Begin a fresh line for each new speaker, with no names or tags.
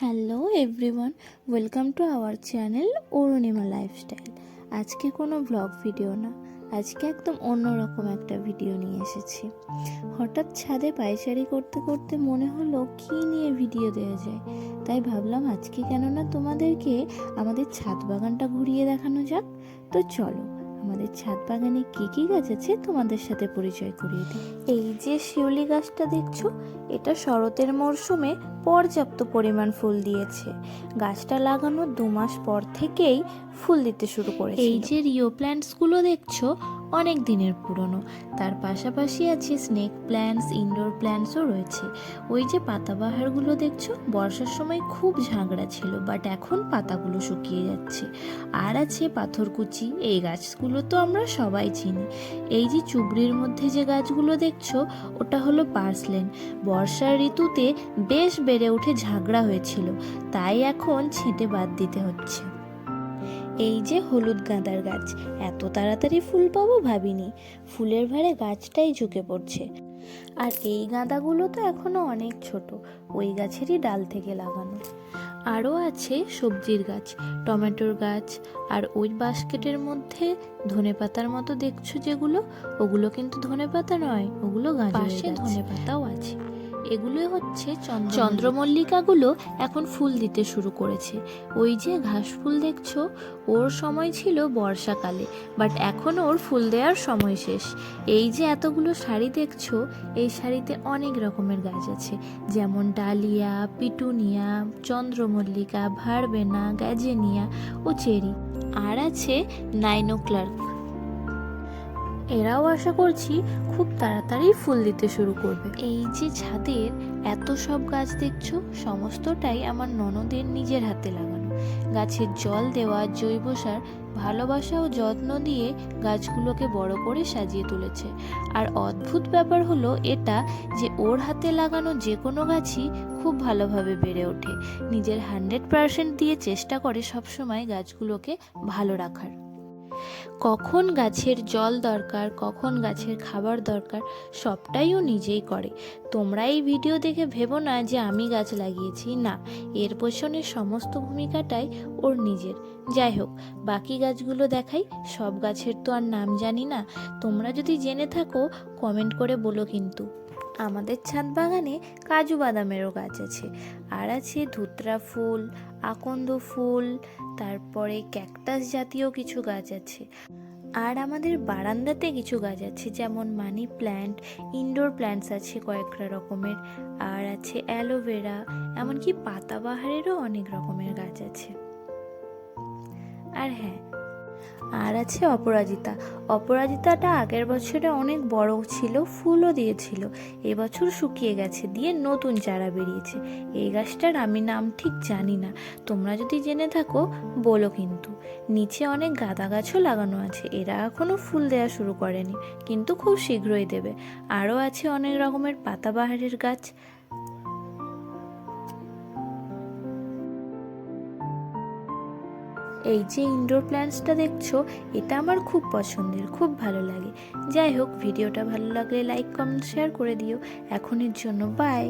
Hello everyone, welcome to our channel Arunima lifestyle. আজকে কোনো blog video না, আজকে একদম অন্যরকম একটা ভিডিও নিয়ে এসেছি। হঠাৎ ছাদে পায়চারি করতে করতে মনে হলো কী নিয়ে ভিডিও দেওয়া যায়। তাই ভাবলাম আজকে কেননা তোমাদেরকে আমাদের ছাদ বাগানটা ঘুরিয়ে দেখানো যাক। তো চলো আমাদের ছাদ বাগানে কি কি গাছ আছে তোমাদের সাথে পরিচয় করিয়ে দিই। এই যে শিউলি গাছটা দেখছ এটা শরতের মরশুমে পর্যাপ্ত পরিমাণ ফুল দিয়েছে। গাছটা লাগানো দু মাস পর থেকেই ফুল দিতে শুরু করে এই যে রিও প্ল্যান্টসগুলো দেখছ অনেক দিনের পুরনো। তার পাশাপাশি আছে স্নেক প্ল্যান্টস ইনডোর প্ল্যান্টসও রয়েছে। ওই যে পাতাবাহারগুলো দেখছ, বর্ষার সময় খুব ঝাঁকড়া ছিল বাট এখন পাতাগুলো শুকিয়ে যাচ্ছে। আর আছে পাথরকুচি, এই গাছগুলো তো আমরা সবাই চিনি। এই যে চুবড়ির মধ্যে যে গাছগুলো দেখছ, ওটা হলো পার্সলেন বর্ষার ঋতুতে বেশ বেড়ে উঠে ঝাগড়া হয়েছিল, তাই এখন ছেঁটে বাদ দিতে হচ্ছে। এই যে হলুদ গাঁদার গাছ এত তাড়াতাড়ি ফুল পাবো ভাবিনি। ফুলের ভারে গাছটাই ঝুঁকে পড়ছে। আর এই গাঁদাগুলো তো এখনও অনেক ছোট ওই গাছেরই ডাল থেকে লাগানো। আরও আছে সবজির গাছ টমেটোর গাছ আর ওই বাস্কেটের মধ্যে ধনেপাতার মতো দেখছ যেগুলো? ওগুলো কিন্তু ধনেপাতা নয় ওগুলো গাছে। ধনেপাতাও আছে। এগুলো হচ্ছে চন্দ্রমল্লিকাগুলো এখন ফুল দিতে শুরু করেছে। ওই যে ঘাস ফুল দেখছ, ওর সময় ছিল বর্ষাকালে বাট এখন ওর ফুল দেওয়ার সময় শেষ। এই যে এতগুলো শাড়ি দেখছ, এই শাড়িতে অনেক রকমের গাছ আছে। যেমন ডালিয়া, পিটুনিয়া, চন্দ্রমল্লিকা, ভারবেনা, গ্যাজেনিয়া ও চেরি। আর আছে নাইনো ক্লার্ক। এরাও আশা করছি খুব তাড়াতাড়ি ফুল দিতে শুরু করবে। এই যে ছাদের এত সব গাছ দেখছ, সমস্তটাই আমার ননদের নিজের হাতে লাগানো। গাছের জল দেওয়া, জৈব সার, ভালোবাসা ও যত্ন দিয়ে গাছগুলোকে বড় করে সাজিয়ে তুলেছে। আর অদ্ভুত ব্যাপার হলো এটা যে ওর হাতে লাগানো যে কোনো গাছই খুব ভালোভাবে বেড়ে ওঠে। নিজের হান্ড্রেড পার্সেন্ট দিয়ে চেষ্টা করে সবসময় গাছগুলোকে ভালো রাখার। কখন গাছের জল দরকার, কখন গাছের খাবার দরকার, সবটাই ও নিজেই করে। তোমরা এই ভিডিও দেখে ভেবো না যে আমি গাছ লাগিয়েছি, না। এর পেছনে সমস্ত ভূমিকাটাই ওর নিজের। যাই হোক, বাকি গাছগুলো দেখাই, সব গাছের তো আর নাম জানি না। তোমরা যদি জেনে থাকো, কমেন্ট করে বলো কিন্তু। আমাদের ছাদ বাগানে কাজু বাদামেরও গাছ আছে। আর আছে ধুতরা ফুল, আকন্দ ফুল তারপরে ক্যাকটাস জাতীয় কিছু গাছ আছে। আর আমাদের বারান্দাতে কিছু গাছ আছে, যেমন মানি প্ল্যান্ট, ইনডোর প্ল্যান্টস আছে কয়েকটা রকমের, আর আছে অ্যালোভেরা, এমনকি পাতাবাহারেরও অনেক রকমের গাছ আছে। আর হ্যাঁ আর আছে অপরাজিতা। অপরাজিতাটা আগের বছরে অনেক বড় ছিল, ফুলও দিয়েছিল। এবছর শুকিয়ে গেছে, দিয়ে নতুন চারা বেরিয়েছে। এই গাছটার আমি নাম ঠিক জানি না। তোমরা যদি জেনে থাকো, বলো কিন্তু। নিচে অনেক গাঁদা গাছও লাগানো আছে। এরা এখনও ফুল দেওয়া শুরু করেনি, কিন্তু খুব শীঘ্রই দেবে। আরও আছে অনেক রকমের পাতাবাহারের গাছ। এই যে ইনডোর প্ল্যান্টসটা দেখছ, এটা আমার খুব পছন্দের, খুব ভালো লাগে। যাই হোক, ভিডিওটা ভালো লাগলে লাইক কমেন্ট শেয়ার করে দিও। এখনের জন্য বাই